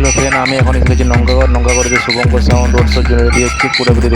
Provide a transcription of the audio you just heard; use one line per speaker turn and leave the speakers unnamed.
hello friend আমি এখন এসেছি নঙ্গাগড়, নঙ্গাগড়ে যে শুভঙ্কর সাউন্ড রোড শোর জন্য রেডি হচ্ছি পুরো ভিডিও